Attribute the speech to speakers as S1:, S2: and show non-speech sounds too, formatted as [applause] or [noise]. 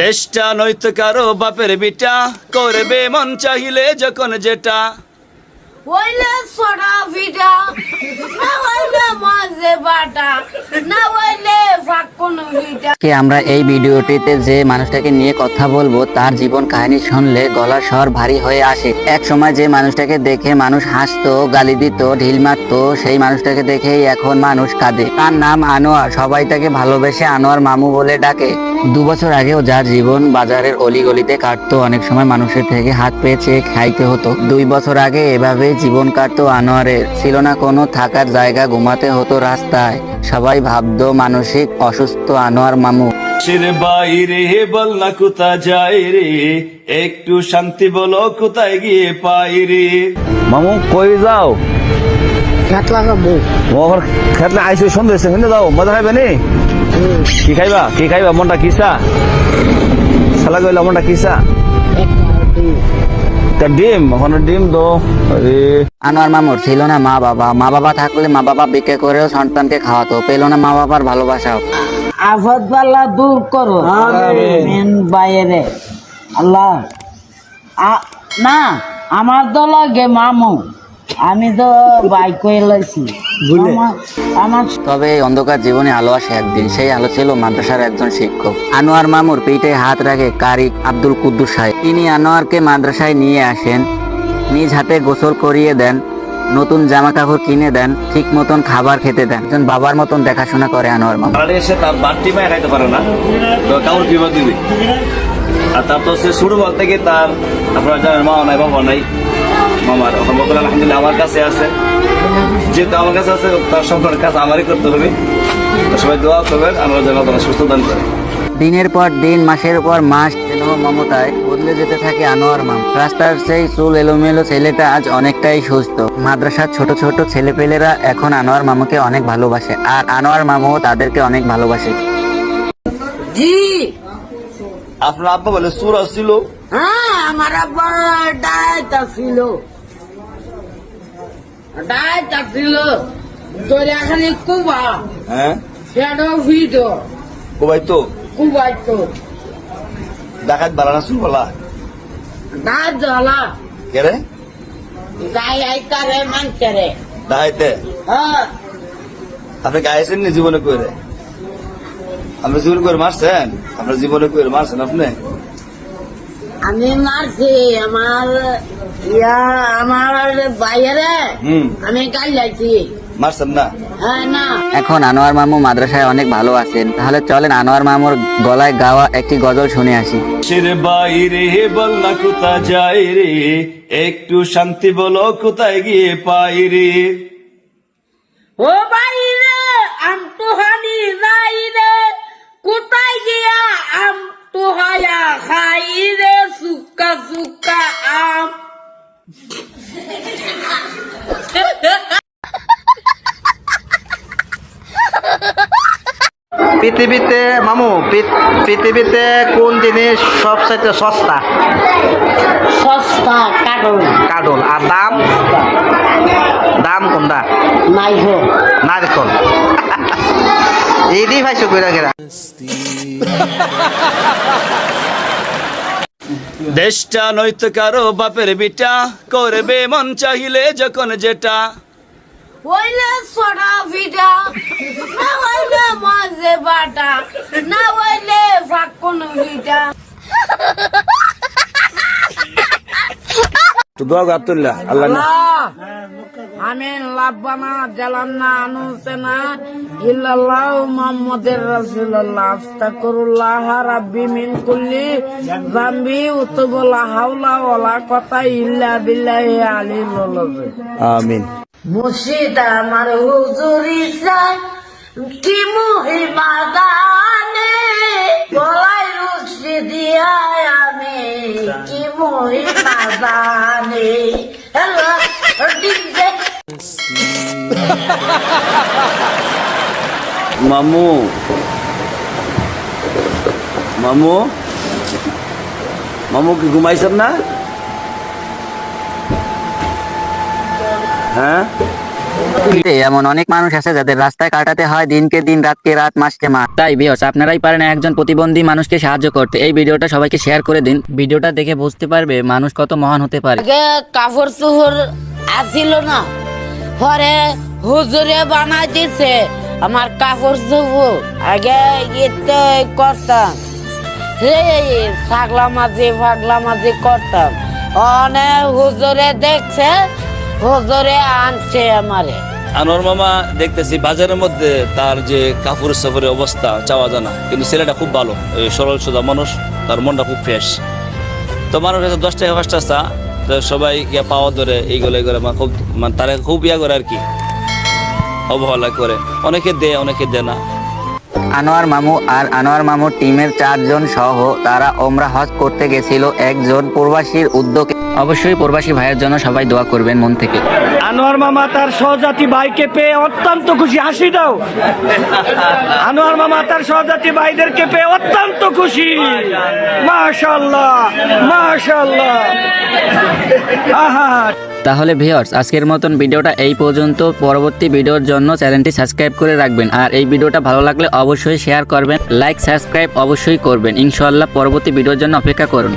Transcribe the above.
S1: দেশটা নয়তো কারও বাপের বিটা। করবে মন চাহিলে যখন যেটা।
S2: হইলে সরা ভিডা না হইলে মাঝে বাটা না হইলে ফাঁকুন ভিডা
S3: আজকে আমরা এই ভিডিওটিতে যে মানুষটাকে নিয়ে কথা বলব তার জীবন কাহিনী শুনলে গলার স্বর ভারী হয়ে আসে। এক সময় যে মানুষটাকে দেখে মানুষ হাসতো গালি দিত ঢিল মারতো সেই মানুষটাকে দেখেই এখন মানুষ কাঁদে। তার নাম আনোয়ার সবাই তাকে ভালোবেসে আনোয়ার মামু বলে ডাকে। দু বছর আগেও যার জীবন বাজারের অলিগলিতে কাটতো অনেক সময় মানুষের থেকে হাত পেয়ে চেয়ে খাইতে হতো। দুই বছর আগে এভাবে জীবন কাটতো আনোয়ারের। ছিল না কোনো থাকার জায়গা ঘুমাতে হতো রাস্তায়। সবাই ভাবতো মানসিক অসুস্থ আনোয়ার মামু।
S1: দেশের বাইরে বল না কোথা যাই রে? একটু শান্তি বলো কোথায় গিয়ে পাই রে?
S4: মামু কই যাও?
S5: খেত লাগাবো
S4: মোহর খেতলে আইসো সন্দেহ হিন্দে যাও মজা খাইবে নি? কি খাইবা? কি খাইবা? মনটা কিসা সালা গইলা মনটা কিসা তা ডিম ওখানে ডিম দো
S3: আনোয়ার মামুর ছিল না মা বাবা। মা বাবা থাকলে মা বাবা বিক্রি করেও সন্তানকে খাওয়াতো। পেল না মা বাবার ভালোবাসাও।
S5: আফত পাল্লা দূর করো। মেন বাইরে। আল্লাহ না আমার তো লাগে মামু আমি তো বাইক করে লাইছি। আমার-
S3: তবে এই অন্ধকার জীবনে আলো আসে একদিন। সেই আলো ছিল মাদ্রাসার একজন শিক্ষক। আনোয়ার মামুর পিঠে হাত রাখে কারি আব্দুল কুদ্দুস সাহেব। তিনি আনোয়ারকে মাদ্রাসায় নিয়ে আসেন। নিজ হাতে গোসল করিয়ে দেন। নতুন জামা কাপড় কিনে দেন। ঠিক মতন খাবার খেতে দেন। একজন বাবার মতন দেখাশোনা করে আনোয়ার মামু।
S1: এসে তার বাড়তি মায় খাইতে পারে না। কাউর কিবা দিবে আর তার তো সে শুরু বলতে গিয়ে তার আপনারা জানেন মা নাই বাবা নাই। মামার এখন আলহামদুলিল্লাহ আমার কাছে আছে। যেহেতু আমার কাছে আছে তার সম্পর্কে কাজ আমারই করতে হবে। সবাই দোয়া করবেন আমরা যেন তারা সুস্থ দান করে।
S3: দিনের পর দিন মাসের পর মাস স্নেহ মমতায় বদলে যেতে থাকে আনোয়ার মাম। রাস্তার সেই চুল এলোমেলো ছেলেটা আজ অনেকটাই সুস্থ। মাদ্রাসার ছোট ছোট ছেলেপেলেরা এখন আনোয়ার মামুকে অনেক ভালোবাসে আর আনোয়ার মামু তাদেরকে অনেক ভালোবাসে।
S5: জি।
S1: আপনার আব্বা বলে সুর আসছিল
S5: হ্যাঁ আমার আব্বার ডায়েট ছিল। ডায়েট ছিল তোর এখানে কুবা।
S1: হ্যাঁ?
S5: সেটাও ভিডিও।
S1: ও তো
S5: কুবাই তো
S1: দেখাত বাড়ানা শুন বলা?
S5: ডায়েট জ্বালা।
S1: কে রে?
S5: গাই আই করে মানছে রে।
S1: দেখাইতে
S5: হ্যাঁ।
S1: আপনি গাইছেন নি জীবনে করে আপনি জীবনে করে মারছেন? আপনার জীবনে করে মারছেন আপনি?
S5: আমি মারছি আমার ইয়া আমার বাইরে? আমি কাল যাইছি।
S1: মারছেন না?
S5: হ্যাঁ
S3: এখন আনোয়ার মামু মাদ্রাসায় অনেক ভালো আছেন। তাহলে চলেন আনোয়ার মামুর গলায় গাওয়া একটি গজল শুনে আসি।
S1: বাইরে বল কোথা যাই রে? একটু শান্তি বলো কোথায় গিয়ে পাই রে?
S5: ও বাইরে আম তো হানি যাই রে। কোথায় গিয়া আম তো হায়া খাই রে? সুক্কা সুক্কা আম
S6: পৃথিবীতে মামু পৃথিবীতে কোন জিনিস সবচাইতে সস্তা?
S5: সস্তা কাটল
S6: কাডল আর দাম? দাম কোনটা? নারকল। [laughs] এই দিয়ে ভাইছো কইরা গেরা
S1: দেশটা নয়তো কারও বাপের বিটা। করবে মন চাহিলে যখন যেটা।
S2: হইলে সরা ভিডা না হইলে মাঝে বাটা না হইলে ফাঁকুন ভিডা
S4: তো দোয়া আল্লাহ। না
S5: আমি লাভবানা জালান্না আনুসেনা ইল্লাল্লাহ মুহাম্মাদের রাসূলুল্লাহ। আস্তাগফিরুল্লাহ রাব্বি মিন কুল্লি যামবি উতুবুল হাওলা ওয়ালা কথা ইল্লা বিল্লাহি আলিল আযীম
S4: আমিন।
S5: মুর্শিদ আমার হুজুরি চাই কি মহিমা গানে? গলায় রুচি দিয়ায় আমি কি মহিমা জানে হ্যালো ডিজে
S1: মামু। মামু? মামু কি ঘুমাইছেন না? হ্যাঁ?
S3: এমন অনেক মানুষ আছে যাদের রাস্তায় কাটাতে হয় দিনকে দিন রাতকে রাত মাসকে মাস। তাই বিহস আপনারাই পারেন একজন প্রতিবন্ধী মানুষকে সাহায্য করতে। এই ভিডিওটা সবাইকে শেয়ার করে দিন। ভিডিওটা দেখে বুঝতে পারবে মানুষ কত মহান হতে পারে।
S5: আগে কাপড় চোপড় আসিল না পরে হুজুরে বানাই দিছে। আমার কাপড় চোপড় আগে ইতে করতাম। হে ফাগলা মাঝে ফাগলা মাঝে করতাম। অনেক হুজুরে দেখছে, হুজুরে আনছে আমারে।
S1: আনোয়ার মামা দেখতেছি, বাজারের মধ্যে তার যে কাপড় সাপড়ের অবস্থা চাওয়া জানা। কিন্তু ছেলেটা খুব ভালো সরল সোজা মানুষ, তার মনটা খুব ফ্রেশ তো মানুষ কাছে দশ টাকা পাঁচটা চা সবাই ইয়া পাওয়া ধরে এইগুলো মানে খুব মানে তারা খুব ইয়া করে আর কি। অবহেলা করে। অনেকে দেয় অনেকে দেয় না।
S3: আনোয়ার মামু আর আনোয়ার মামুর টিমের চারজন সহ তারা ওমরা হজ করতে গেছিল একজন প্রবাসীর উদ্যোগে। অবশ্যই প্রবাসী ভাইয়ের জন্য সবাই দোয়া করবেন মন থেকে।
S7: আনোয়ার মামা তার সহজাতি ভাইকে পেয়ে অত্যন্ত খুশি। হাসি দাও। আনোয়ার মামা তার সহজাতি ভাইদেরকে পেয়ে অত্যন্ত খুশি। মাশাল্লাহ মাশাল্লাহ আহা।
S3: তাহলে ভিউয়ার্স আজকের মতন ভিডিওটা এই পর্যন্ত। পরবর্তী ভিডিওর জন্য চ্যানেলটি সাবস্ক্রাইব করে রাখবেন। আর এই ভিডিওটা ভালো লাগলে অবশ্যই শেয়ার করবেন। লাইক সাবস্ক্রাইব অবশ্যই করবেন। ইনশাআল্লাহ পরবর্তী ভিডিওর জন্য অপেক্ষা করুন।